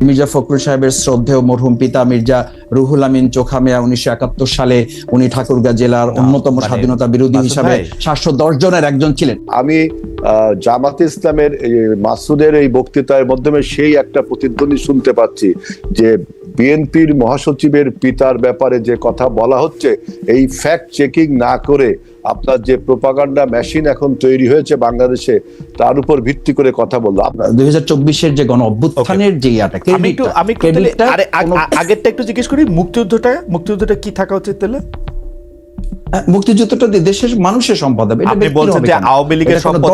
মির্জা ফখরুল সাহেবের শ্রদ্ধেয় মরহুম পিতা মির্জা রুহুল আমিন চোখামিয়া উনিশশো একাত্তর সালে উনি ঠাকুরগাঁ জেলার অন্যতম মানে স্বাধীনতা বিরোধী হিসাবে। সাতশো দশ জনের একজন ছিলেন আমি আহ, জামাতে ইসলামের মাসুদের এই বক্তৃতার মাধ্যমে সেই একটা প্রতিধ্বনি শুনতে পাচ্ছি যে বিএনপির মহাসচিবের পিতার ব্যাপারে যে কথা বলা হচ্ছে এই ফ্যাক্ট চেকিং না করে আপনার যে প্রোপাগান্ডা মেশিন এখন তৈরি হয়েছে বাংলাদেশে তার উপর ভিত্তি করে কথা বলল। আপনার দুই হাজার চব্বিশের যে গণ অভ্যুত্থানের যে ইয়াটা আমি একটু আমি আগেরটা একটু জিজ্ঞেস করি মুক্তিযুদ্ধটা মুক্তিযুদ্ধটা কি থাকা উচিত তাহলে? মুক্তিযুদ্ধটা দেশের মানুষের সম্পদ হবে আপনি বলছেন যে আওয়ামী লীগের সম্পদ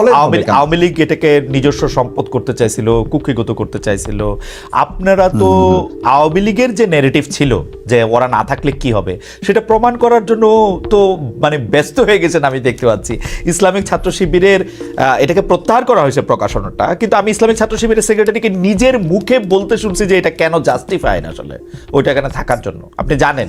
আওয়ামী লীগ এটাকে নিজস্ব সম্পদ করতে চাইছিল কুক্ষিগত করতে চাইছিল। আপনারা তো আওয়ামী লীগের যে নেগেটিভ ছিল যে ওরা না থাকলে কি হবে সেটা প্রমাণ করার জন্য তো মানে ব্যস্ত হয়ে গেছেন আমি দেখতে পাচ্ছি। ইসলামিক ছাত্র শিবিরের এটাকে প্রত্যাহার করা হয়েছে প্রকাশনাটা কিন্তু আমি ইসলামিক ছাত্র শিবিরের সেক্রেটারিকে নিজের মুখে বলতে শুনছি যে এটা কেন জাস্টিফাই না আসলে ওইটা এখানে থাকার জন্য। আপনি জানেন?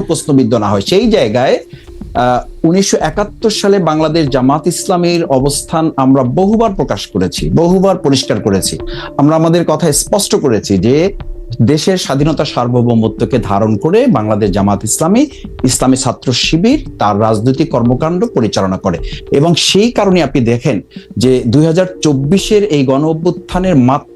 প্রশ্নবিদ্ধ না হয়। সেই জায়গায় উনিশশো একাত্তর সালে বাংলাদেশ জামাত ইসলামের অবস্থান আমরা বহুবার প্রকাশ করেছি, বহুবার পরিষ্কার করেছি। আমরা আমাদের কথা স্পষ্ট করেছি যে দেশের স্বাধীনতা সার্বভৌমত্বকে ধারণ করে বাংলাদেশ জামাত ইসলামী ইসলামী ছাত্র শিবির তার রাজনৈতিক কর্মকাণ্ড পরিচালনা করে। এবং সেই কারণে আপনি দেখেন যে দুই হাজার এই গণ অভ্যুত্থানের মাত্র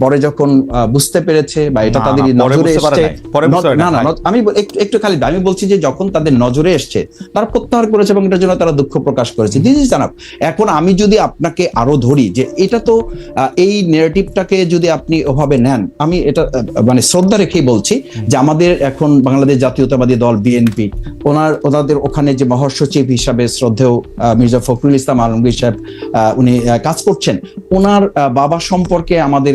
পরে যখন বুঝতে পেরেছে বা এটা তাদের নজরে এসছে না না আমি একটু খালি আমি বলছি যে যখন তাদের নজরে এসছে তারা প্রত্যাহার করেছে এবং এটার জন্য তারা দুঃখ প্রকাশ করেছে। দিদি জানাব এখন আমি যদি আপনাকে আরও ধরি যে এটা তো এই নেগেটিভটাকে যদি আপনি ওভাবে নেন আমি এটা মানে শ্রদ্ধা রেখেই বলছি যে আমাদের এখন বাংলাদেশ জাতীয়তাবাদী দল বিএনপি ওনার ওনাদের ওখানে যে মহাসচিব হিসাবে শ্রদ্ধেয় মির্জা ফখরুল ইসলাম আলমগীর সাহেব আহ, উনি কাজ করছেন ওনার বাবা সম্পর্কে আমাদের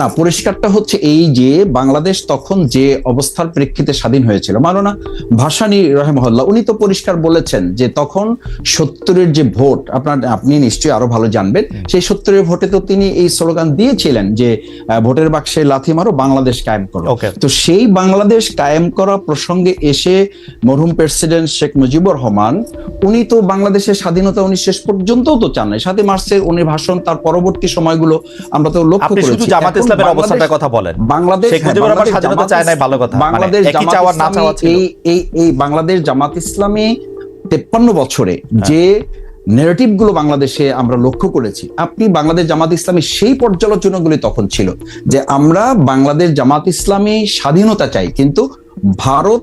না পরিষ্কারটা হচ্ছে এই যে বাংলাদেশ তখন যে অবস্থার প্রেক্ষিতে স্বাধীন হয়েছিল মাননা ভাসানী রহেমহল্লা উনি তো পরিষ্কার বলেছেন যে তখন সত্তরের যে ভোট আপনার আপনি নিশ্চয়ই আরও ভালো জানবেন সেই সত্তরের ভোটে তো তিনি এই স্লোগান দিয়েছিলেন যে ভোটের বাক্সে লাথি মারো বাংলাদেশ কায়েম করো। তো সেই বাংলাদেশ কায়েম করা প্রসঙ্গে এসে মরহুম প্রেসিডেন্ট শেখ মুজিবুর রহমান উনি তো বাংলাদেশের স্বাধীনতা উনি শেষ পর্যন্তও তো চান নাই। সাথে মার্চের উনি ভাষণ তার পরবর্তী সময়গুলো আমরা তো লক্ষ্য করেছি। ইসলামের অবস্থানটার কথা বলেন বাংলাদেশ শেখ মুজিবুর রহমান স্বাধীনতা চায় নাই ভালো কথা। মানে বাংলাদেশ কি জামাত চাওয়ার না ইসলামী চাওয়া ছিল। এই এই এই বাংলাদেশ জামাত ইসলামী তেপ্পান্ন বছরে যে নেগেটিভগুলো বাংলাদেশে আমরা লক্ষ্য করেছি আপনি বাংলাদেশ জামাত ইসলামের সেই পর্যালোচনাগুলি তখন ছিল যে আমরা বাংলাদেশ জামাত ইসলামী স্বাধীনতা চাই কিন্তু ভারত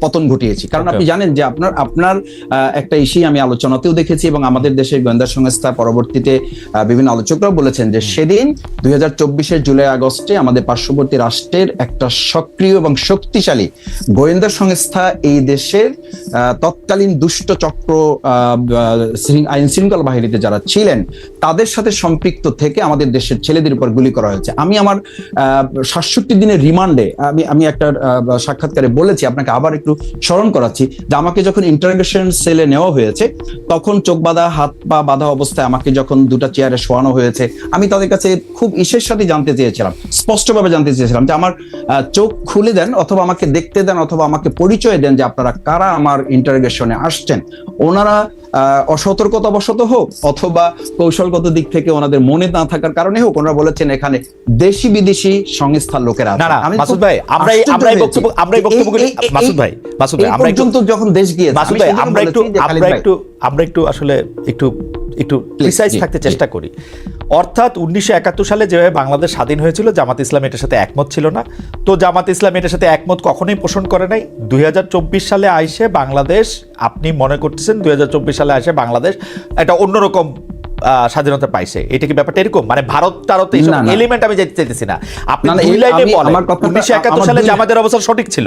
পতন ঘটিয়েছি। কারণ আপনি জানেন যে আপনার আপনার একটা ইস্যু আমি আলোচনাতেও দেখেছি এবং আমাদের দেশের গোয়েন্দা সংস্থা পরবর্তীতে বিভিন্ন আলোচকরাও বলেছেন যে সেদিন দুই হাজার চব্বিশের জুলাই আগস্টে আমাদের পার্শ্ববর্তী রাষ্ট্রের একটা সক্রিয় এবং শক্তিশালী গোয়েন্দা সংস্থা এই দেশের তৎকালীন দুষ্ট চক্র আইন শৃঙ্খলা বাহিনীতে যারা ছিলেন তাদের সাথে সম্পৃক্ত থেকে আমাদের দেশের ছেলেদের উপর গুলি করা হয়েছে। আমি আমার সাতষট্টি দিনের রিমান্ডে আমি আমি একটা আহ, সাক্ষাৎকারে বলেছি আপনাকে আবার একটু স্মরণ করাচ্ছি যে আমাকে যখন ইন্টারোগেশন সেলে নেওয়া হয়েছে তখন চোখ বাঁধা হাত পা বাঁধা অবস্থায় আমাকে যখন দুটা চেয়ারে শোয়ানো হয়েছে আমি তাদের কাছে খুব ইসের সাথে জানতে চেয়েছিলাম স্পষ্টভাবে জানতে চেয়েছিলাম যে আমার চোখ খুলে দেন অথবা আমাকে দেখতে দেন অথবা আমাকে পরিচয় দেন যে আপনারা কারা আমার ইন্টারোগেশনে আসছেন। ওনারা আহ, অসতর্কতাবশত হোক অথবা কৌশলগত দিক থেকে ওনাদের মনে না থাকার কারণে হোক ওনারা বলেছেন এখানে দেশি বিদেশি সংস্থার লোকেরা না না মাসুদ ভাই আমরা এই- আশ্চর্য আমরা বক্তব্য আমরা মাসুদ ভাই মাসুদ আমরা পর্যন্ত যখন দেশ গিয়েছে মাসুদ আমি ভাই সেদিন আমরা একটু বলেছি যে খালিদ আমরা একটু আমরা একটু আসলে একটু একটু প্রিসাইজ থাকতে চেষ্টা করি। অর্থাৎ উনিশশো একাত্তর সালে যেভাবে বাংলাদেশ স্বাধীন হয়েছিল জামাত ইসলাম এটার সাথে একমত ছিল না। তো জামাত ইসলাম এটার সাথে একমত কখনোই পোষণ করে নাই। দুই সালে আইসে বাংলাদেশ আপনি মনে করতেছেন দুই হাজার চব্বিশ সালে আইসে বাংলাদেশ একটা অন্যরকম আহ, স্বাধীনতা পাইছে। এটা কি ব্যাপারটা এরকম? মানে ভারত এইসব না। এলিমেন্ট আমি যেতে চাইতেছি না। আপনি না, না, দুই লাইনে বলেন উনিশশো একাত্তর সালে জামাতের অবস্থা সঠিক ছিল?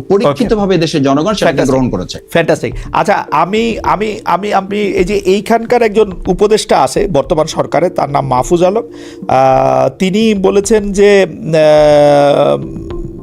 পরীক্ষিতভাবে দেশের জনগণ সেটাকে গ্রহণ করেছে। ফ্যান্টাস্টিক আচ্ছা আমি আমি আমি আমি এই যে এইখানকার একজন উপদেষ্টা আছে বর্তমান সরকারে তার নাম মাহফুজ আলম আহ, তিনি বলেছেন যে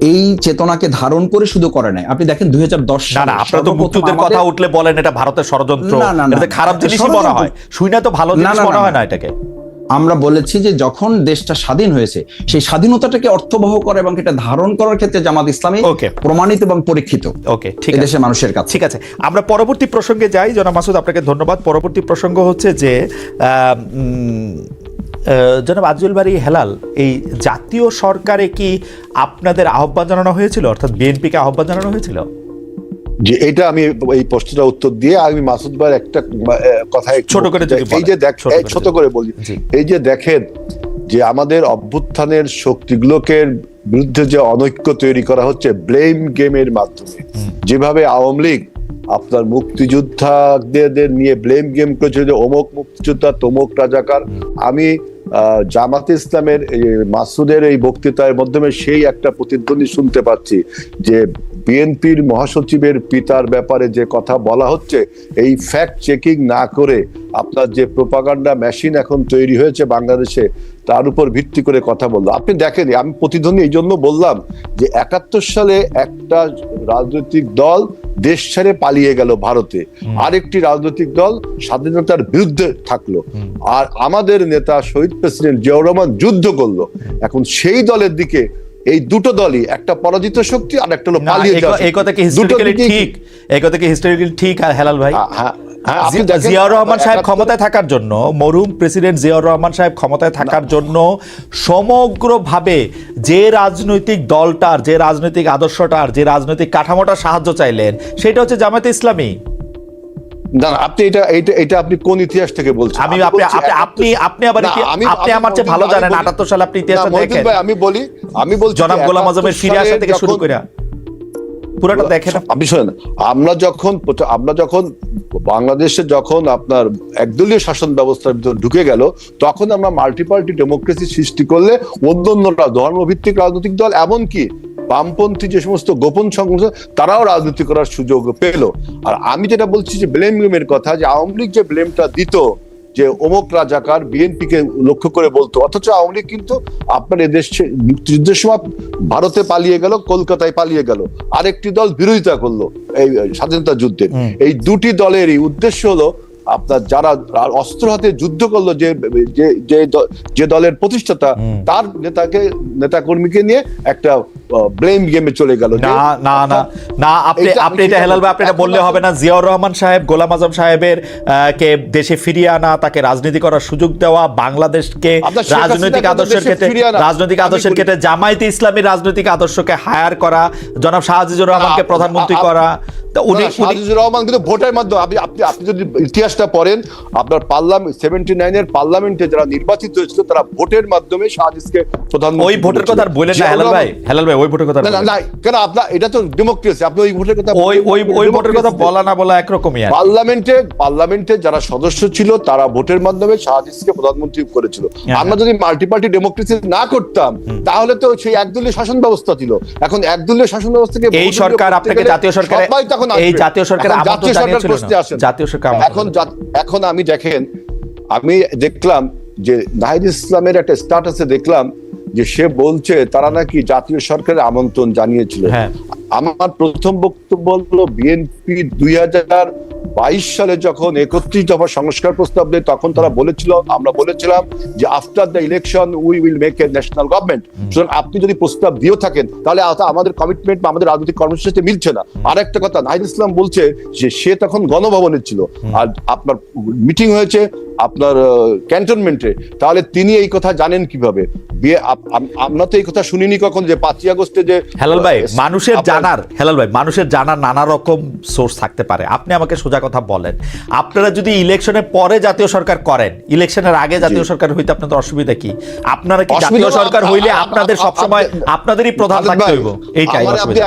এই চেতনাকে ধারণ করে শুধু করে নাই। আপনি দেখেন দুই হাজার দশ না আপনারা তো মুক্তিযুদ্ধের কথা উঠলে বলেন এটা ভারতের ষড়যন্ত্র। খারাপ জিনিসই মনে হয়। শুই না তো ভালো জিনিস মনে হয় না। এটাকে। আমরা বলেছি যে যখন দেশটা স্বাধীন হয়েছে সেই স্বাধীনতাটাকে অর্থবহ করে এবং এটা ধারণ করার ক্ষেত্রে জামাত ইসলামী. প্রমাণিত এবং পরীক্ষিত ওকে ঠিক আছে। দেশের মানুষের কাছে। ঠিক আছে। আমরা পরবর্তী প্রসঙ্গে যাই। জনাব মাসুদ আপনাকে ধন্যবাদ। পরবর্তী প্রসঙ্গ হচ্ছে যে আহ, উম, আহ, জনাব আজুল বাড়ি হেলাল এই জাতীয় সরকারে কি আপনাদের আহ্বান জানানো হয়েছিল অর্থাৎ বিএনপিকে আহ্বান জানানো হয়েছিল যে এটা আমি এই প্রশ্নটা উত্তর দিয়ে আমি মাসুদ ভাইয়ের একটা কথা ছোট করে। এই যে দেখ ছোট। করে বলি এই যে দেখেন যে আমাদের অভ্যুত্থানের শক্তিগুলোকে বিরুদ্ধে যে অনৈক্য তৈরি করা হচ্ছে ব্লেম গেমের মাধ্যমে যেভাবে আওয়ামী লীগ আপনার মুক্তিযোদ্ধাদের নিয়ে ব্লেম গেম করেছিল যে অমুক মুক্তিযোদ্ধা, তমুক রাজাকার। আমি জামাতে ইসলামের মাসুদের এই বক্তৃতার মাধ্যমে সেই একটা প্রতিধ্বনি শুনতে পাচ্ছি যে বিএনপির মহাসচিবের পিতার ব্যাপারে যে কথা বলা হচ্ছে, এই ফ্যাক্ট চেকিং না করে আপনার যে প্রোপাগান্ডা মেশিন এখন তৈরি হয়েছে বাংলাদেশে, তার উপর ভিত্তি করে কথা বলল। আপনি দেখেন আমি প্রতিধ্বনি এই জন্য বললাম যে একাত্তর সালে একটা রাজনৈতিক দল দেশ ছেড়ে পালিয়ে গেল ভারতে। আরেকটি রাজনৈতিক দল স্বাধীনতার বিরুদ্ধে থাকল। আর আমাদের নেতা শহীদ প্রেসিডেন্ট জিয়াউর রহমান যুদ্ধ করল। এখন সেই দলের দিকে এই দুটো দলই একটা পরাজিত শক্তি আর একটা হলো পালিয়ে যাওয়া এই কথা কি। হিস্টোরিক্যালি ঠিক? এই কথা কি হিস্টোরিক্যালি ঠিক আর হেলাল ভাই? হ্যাঁ, হ্যাঁ, জিয়াউর রহমান সাহেব ক্ষমতায় থাকার জন্য মরহুম প্রেসিডেন্ট জিয়াউর রহমান সাহেব ক্ষমতায় থাকার জন্য সমগ্রভাবে যে রাজনৈতিক দলটার যে রাজনৈতিক আদর্শটার যে রাজনৈতিক কাঠামোটার সাহায্য চাইলেন সেটা হচ্ছে জামায়াতে ইসলামী। না আপনি এটা এটা এটা আপনি কোন ইতিহাস থেকে বলছেন? আমি আপনি আপনি- আবার আপনি আমার চেয়ে ভালো জানেন সালে আপনি দেখেন। আমি বলি আমি বলছি জনাব গোলাম আজমের 71 ফিরে আসা থেকে শুরু করে পুরোটা দেখেন আপনি। শোনেন আমরা যখন আমরা যখন বাংলাদেশে যখন আপনার একদলীয় শাসন ব্যবস্থার ভিতর ঢুকে গেল তখন আমরা মাল্টি পার্টি ডেমোক্রেসি সৃষ্টি করলে অন্য অন্যরা ধর্মভিত্তিক রাজনৈতিক দল এমনকি বামপন্থী যে সমস্ত গোপন সংগঠন তারাও রাজনীতি করার সুযোগ পেল। আর আমি যেটা বলছি যে ব্লেম গেমের কথা যে আওয়ামী লীগ যে ব্লেমটা দিত যে অমুক রাজাকার বিএনপি কে লক্ষ্য করে বলতো অথচ আওয়ামী লীগ কিন্তু আপনার এদেশ মুক্তিযুদ্ধের সময় ভারতে পালিয়ে গেল কলকাতায় পালিয়ে গেল। আরেকটি দল বিরোধিতা করল এই স্বাধীনতা যুদ্ধের এই দুটি দলেরই উদ্দেশ্য হলো আপনার যারা অস্ত্র হাতে যুদ্ধ করল যে যে যে যে দলের প্রতিষ্ঠাতা তার নেতাকে নেতা কর্মীকে নিয়ে একটা ব্লেম গেমে চলে গেল না না না না আপনি আপনি এটা হেলাল ভাই আপনি এটা বললে হবে না। জিয়াউর রহমান সাহেব গোলাম আজম সাহেবের কে দেশে ফিরিয়ে আনা তাকে রাজনীতি করার সুযোগ দেওয়া বাংলাদেশকে রাজনৈতিক আদর্শের ক্ষেত্রে রাজনৈতিক আদর্শের ক্ষেত্রে জামায়াতে ইসলামী রাজনৈতিক আদর্শকে হায়ার করা জনাব শাহজিজুর রহমানকে প্রধানমন্ত্রী করা তা উনি না, শাহজিজুর রহমান কিন্তু ভোটের মাধ্যমে আপনি আপনি আপনি যদি ইতিহাসটা পড়েন আপনার পার্লামেন্ট সেভেন্টি নাইনের পার্লামেন্টে যারা নির্বাচিত হয়েছিল তারা ভোটের মাধ্যমে শাহজিজকে প্রধানমন্ত্রী ওই ভোটের কথা আর বললেন না হেলাল ভাই হেলাল ভাই ওই ভোটের কথা না না কেন আপনার এটা তো ডেমোক্রেসি আপনি ওই ভোটের কথা ওই ওই ওই ভোটের কথা বলা না বলা একরকমই আর পার্লামেন্টে পার্লামেন্টে যারা সদস্য ছিল তারা ভোটের মাধ্যমে শাহজিজকে প্রধানমন্ত্রী করেছিল। হ্যাঁ, আমরা যদি মাল্টি পার্টি ডেমোক্রেসি না করতাম তাহলে তো সেই একদলীয় শাসন ব্যবস্থা ছিল। এখন একদলীয় শাসন ব্যবস্থাকে এই সরকার আপনাকে জাতীয় সরকারে তখন এই জাতীয় সরকারে জাতীয় সরকার প্রশ্নে না। আসেন। জাতীয় সরকার এখন এখন আমি দেখেন আমি দেখলাম যে নাহিদ ইসলামের একটা স্ট্যাটাসে দেখলাম যে সে বলছে তারা নাকি জাতীয় সরকারের আমন্ত্রণ জানিয়েছিল। হ্যাঁ। আমার প্রথম বক্তব্য হলো বিএনপি দুই হাজার বাইশ সালে যখন একত্রিশ দফা সংস্কার প্রস্তাব দেয় তখন তারা বলেছিল আমরা বলেছিলাম যে after the election we will make a national government সুতরাং আপনি যদি প্রস্তাব দিয়েও থাকেন তাহলে আমাদের কমিটমেন্ট বা আমাদের রাজনৈতিক কর্মসূচির সাথে মিলছে না। আর একটা কথা নাহিদ ইসলাম বলছে যে সে তখন গণভবনে ছিল। আর আপনার মিটিং হয়েছে আপনার ক্যান্টনমেন্টে তাহলে তিনি এই কথা জানেন কীভাবে? বিয়ে আমরা তো এই কথা শুনিনি কখন যে পাঁচই আগস্টে যে হেলাল ভাই মানুষের জানার হেলাল ভাই মানুষের জানার নানা রকম সোর্স থাকতে পারে। আপনি আমাকে সোজা কথা বলেন। আপনারা যদি ইলেকশনের পরে জাতীয় সরকার করেন ইলেকশনের আগে জাতীয় সরকার হইতে আপনাদের অসুবিধা কি? আপনারা কি জাতীয় সরকার হইলে আপনাদের সবসময় আপনাদেরই প্রধান থাকতে হইব। এইটাই আপনি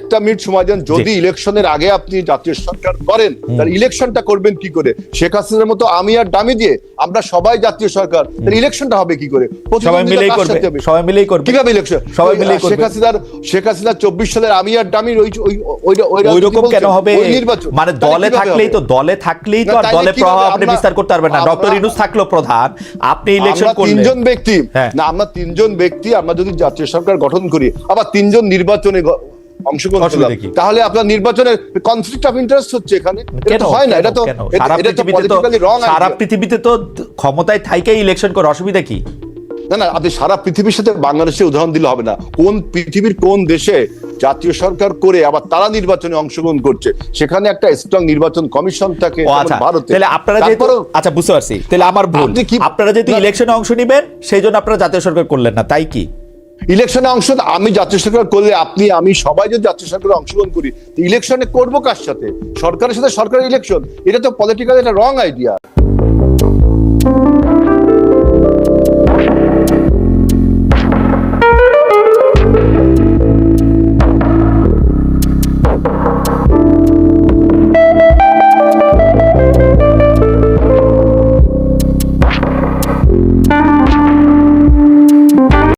একটা মিনিট সময় দেন। যদি ইলেকশনের আগে আপনি জাতীয় সরকার করেন তাহলে ইলেকশনটা করবেন কি করে? শেখ হাসিনার মতো আমি আর ডামি দিয়ে আমরা সবাই জাতীয় সরকার তাহলে ইলেকশনটা হবে কি করে? সবাই মিলেই করবে। সবাই মিলেই করবে। কীভাবে ইলেকশন সবাই মিলেই শেখ হাসিনার শেখ হাসিনা চব্বিশ সালের আমি আর ডামির ওই ওই ওই- রকম কেন হবে? নির্বাচন। মানে দলে থাকলেই তো দলে থাকলেই তো আর দলে প্রভাব আপনি বিস্তার করতে পারবেন না। ডক্টর ইনুস থাকল প্রধান আপনি ইলেকশন করলেন। তিনজন ব্যক্তি। হ্যাঁ। না আমরা তিনজন ব্যক্তি আমরা যদি জাতীয় সরকার গঠন করি আবার তিনজন নির্বাচনে অংশগ্রহণ তাহলে আপনার কনফ্লিক্ট অফ ইন্টারেস্ট হচ্ছে এখানে। এটা হয় না এটা তো এটা- তো পলিটিক্যালি রং সারা পৃথিবীতে তো ক্ষমতায় থাইকেই ইলেকশন করে অসুবিধা কি? না না আপনি সারা পৃথিবীর সাথে বাংলাদেশের উদাহরণ দিলে হবে না। কোন পৃথিবীর কোন দেশে জাতীয় সরকার করে আবার তারা নির্বাচনে অংশগ্রহণ করছে? সেখানে একটা স্ট্রং নির্বাচন কমিশন থাকে আচ্ছা ভারতে। তাহলে আপনারা যেহেতু আচ্ছা বুঝতে পারছি। তাহলে আমার ভুল। আপনি আপনারা যেহেতু ইলেকশনে অংশ নেবেন সেই জন্য আপনারা জাতীয় সরকার করলেন না তাই কি? ইলেকশনে অংশ আমি জাতীয় সরকার করলে আপনি, আমি সবাই যদি জাতীয় সরকারে অংশগ্রহণ করি ইলেকশনে করব কার সাথে? সরকারের সাথে সরকারের ইলেকশন, এটা তো পলিটিক্যাল একটা রং আইডিয়া